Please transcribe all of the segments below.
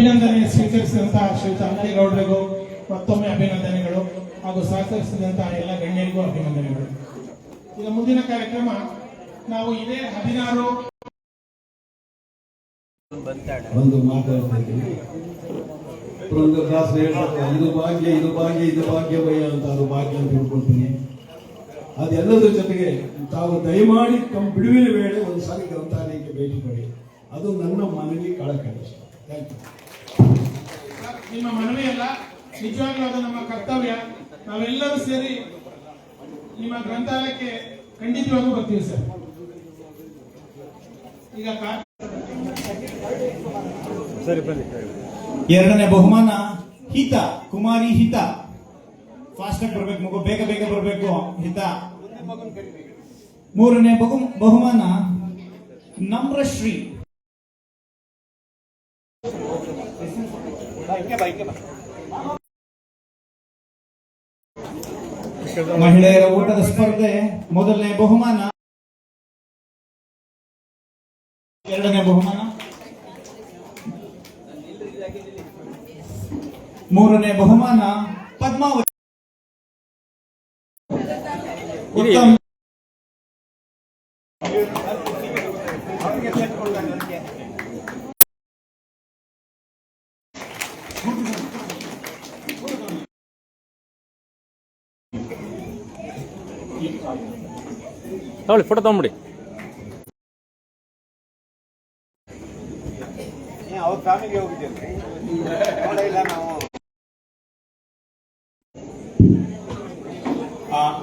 ಅಭಿನಂದನೆ ಸ್ವೀಕರಿಸಿದಂತಹ ಶ್ರೀಯುತ ಅಂಗಡಿಗೌಡರಿಗೂ ಮತ್ತೊಮ್ಮೆ ಅಭಿನಂದನೆಗಳು ಹಾಗೂ ಸಹಕರಿಸಿದಂತಹ ಎಲ್ಲ ಗಣ್ಯರಿಗೂ ಅಭಿನಂದನೆಗಳು. ಈಗ ಮುಂದಿನ ಕಾರ್ಯಕ್ರಮ, ನಾವು ಇದೇ ಹದಿನಾರು ಒಂದು ಮಾತಾಡ್ತಾ ಇದು ಭಾಗ್ಯ ಇದು ಭಾಗ್ಯ ಇದು ಭಾಗ್ಯ ಭಾಗ್ಯವಯ್ಯ ಅಂತ ಅದು ಭಾಗ್ಯ ಅಂತ ಹೇಳ್ಕೊಳ್ತೀನಿ. ಅದೆಲ್ಲದರ ಜೊತೆಗೆ ತಾವು ದಯಮಾಡಿ ತಮ್ಮ ಬಿಡುವಿನ ವೇಳೆ ಒಂದು ಸಾರಿ ಗ್ರಂಥಾಲಯಕ್ಕೆ ಭೇಟಿ ಕೊಡಿ ಅದು ನನ್ನ ಮನವಿ ಕಳಕಳಿ ಥ್ಯಾಂಕ್ ಯು ನಿಮ್ಮ ಮನವಿ ಅಲ್ಲ ನಿಜವಾಗ್ಲೂ ಅದು ನಮ್ಮ ಕರ್ತವ್ಯ. ನಾವೆಲ್ಲರೂ ಸೇರಿ ನಿಮ್ಮ ಗ್ರಂಥಾಲಯಕ್ಕೆ ಖಂಡಿತವಾಗೂ ಬರ್ತೀವಿ ಸರ್. ಈಗ ಎರಡನೇ ಬಹುಮಾನ ಹಿತ ಕುಮಾರಿ ಹಿತ. ಫಾಸ್ಟ್ ಆಗಿ ಬರ್ಬೇಕು ಮಗು ಬೇಗ ಬೇಗ ಬರ್ಬೇಕು ಹಿತ. ಮೂರನೇ ಬಹು ಬಹುಮಾನ ನಮ್ರಶ್ರೀ. ಮಹಿಳೆಯರ ಊಟದ ಸ್ಪರ್ಧೆ ಮೊದಲನೇ ಬಹುಮಾನ. ಎರಡನೇ ಬಹುಮಾನ. ಮೂರನೇ ಬಹುಮಾನ ಪದ್ಮಾವತಿ. ಉತ್ತಮ. ತಗೊಳ್ಳಿ ಫೋಟೋ ತಗೊಂಬಿಡಿ.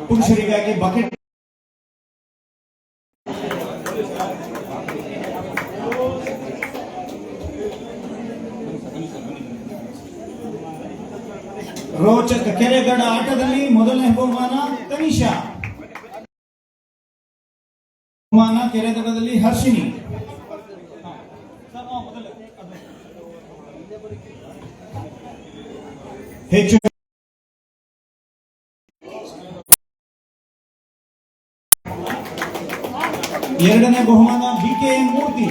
ಪುರುಷರಿಗಾಗಿ ಬಕೆಟ್ ರೋಚಕ ಕೆರೆಗಡ ಆಟದಲ್ಲಿ ಮೊದಲನೇ ಬಹುಮಾನ ತನಿಷಾ. ಬಹುಮಾನ ಕೆರೆಗಡದಲ್ಲಿ ಹರ್ಷಿನಿ ಹೆಚ್ಚು ಎರಡನೇ ಬಹುಮಾನ B K N Murthy.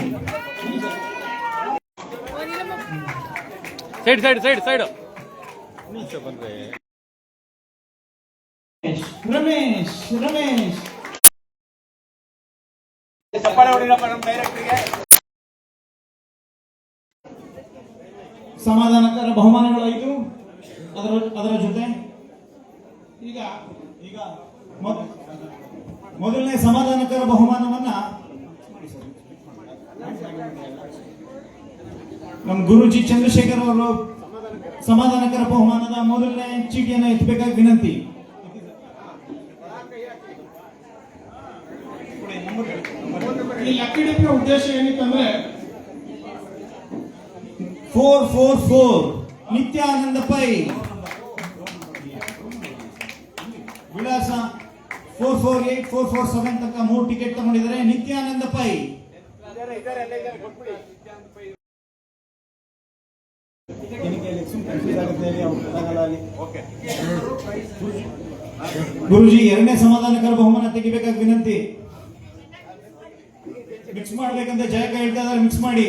Side side side side. Ramesh Ramesh. ಸಮಾಧಾನಕರ ಬಹುಮಾನಗಳು ಐದು. ಅದರ ಅದರ ಜೊತೆ ಈಗ ಈಗ ಮೊದಲನೇ ಸಮಾಧಾನಕರ ಬಹುಮಾನವನ್ನ ನಮ್ಮ ಗುರುಜಿ ಚಂದ್ರಶೇಖರ್ ಅವರು ಸಮಾಧಾನಕರ ಬಹುಮಾನದ ಮೊದಲನೇ ಚೀಟಿಯನ್ನು ಎತ್ತಬೇಕಾಗಿ ವಿನಂತಿ. ಈ ಅಕಾಡೆಮಿ ಉದ್ದೇಶ ಏನಿತ್ತಂದ್ರೆ four four four Nityananda Pai. ವಿಳಾಸ four four eight four four seven ತನಕ ಮೂರು ಟಿಕೆಟ್ ತಗೊಂಡಿದ್ದಾರೆ. ನಿತ್ಯಾನಂದ ಪೈ. ಗುರುಜಿ ಎರಡನೇ ಸಮಾಧಾನಕರ ಬಹುಮಾನ ತೆಗಿಬೇಕಾಗಿ ವಿನಂತಿ. ಮಿಕ್ಸ್ ಮಾಡ್ಬೇಕಂತ ಜಯಕ ಹೇಳ್ತಾ ಇದ್ದಾರೆ ಮಿಕ್ಸ್ ಮಾಡಿ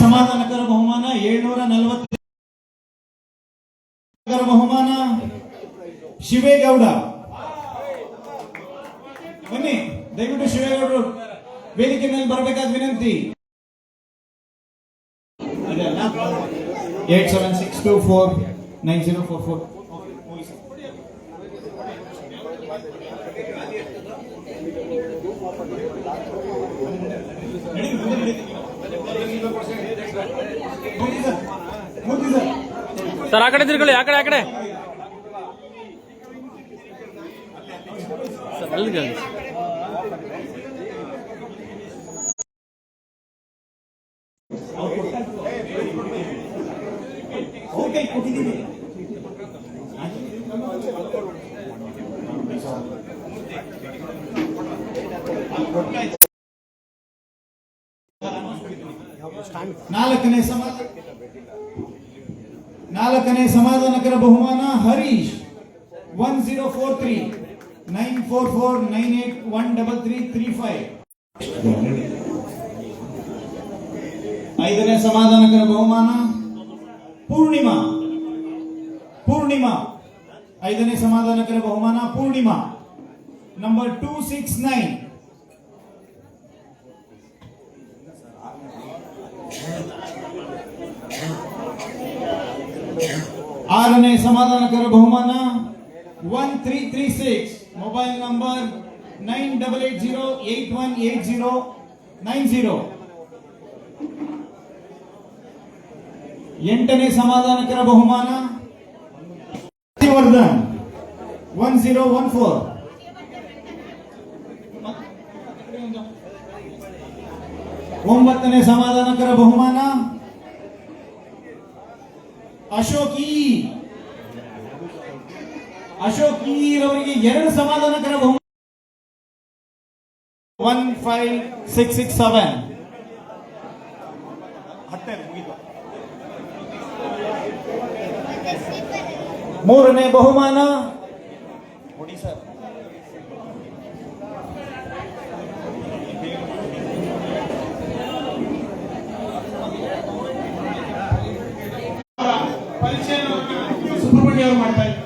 ಸಮಾಧಾನಕರ ಬಹುಮಾನ, ಏಳ್ನೂರ ನಲವತ್ತು ಬಹುಮಾನ. ಶಿವೇಗೌಡ ಬನ್ನಿ, ದಯವಿಟ್ಟು ಶಿವೇಗೌಡರು ವೇದಿಕೆ ಮೇಲೆ ಬರಬೇಕಾದ ವಿನಂತಿ. Eight seven six two four. Nine zero four four Murthy sir sir ಆ ಕಡೆ ತಿರ್ಕೊಳ್ಳಿ ಆ ಕಡೆ ಆ ಕಡೆ ಸರ್ ಅಲ್ಲಿಗೆ ಬನ್ನಿ. ಓಕೆ ಕೊಟ್ಟಿದ್ದೀನಿ ನಾಲ್ಕನೇ ಸಮ ನಾಲ್ಕನೇ ಸಮಾಧಾನಕರ ಬಹುಮಾನ Harish one zero four three nine four four nine eight one double three three five ಐದನೇ ಸಮಾಧಾನಕರ ಬಹುಮಾನ ಪೂರ್ಣಿಮಾ ಪೂರ್ಣಿಮಾ ಐದನೇ ಸಮಾಧಾನಕರ ಬಹುಮಾನ Poornima number two six nine ಆರನೇ ಸಮಾಧಾನಕರ ಬಹುಮಾನ one three three six mobile number nine double eight zero eight one eight zero nine zero ಎಂಟನೇ ಸಮಾಧಾನಕರ ಬಹುಮಾನ Vardhan one zero one four ಒಂಬತ್ತನೇ ಸಮಾಧಾನಕರ ಬಹುಮಾನ ಅಶೋಕ್. ಈ ಅಶೋಕ್ ಈರವರಿಗೆ ಎರಡು ಸಮಾಧಾನಕರ ಬಹುಮಾನ one five six six seven ಮೂರನೇ ಬಹುಮಾನ. ಪರಿಚಯ ಅವರು ಮಾಡ್ತಾ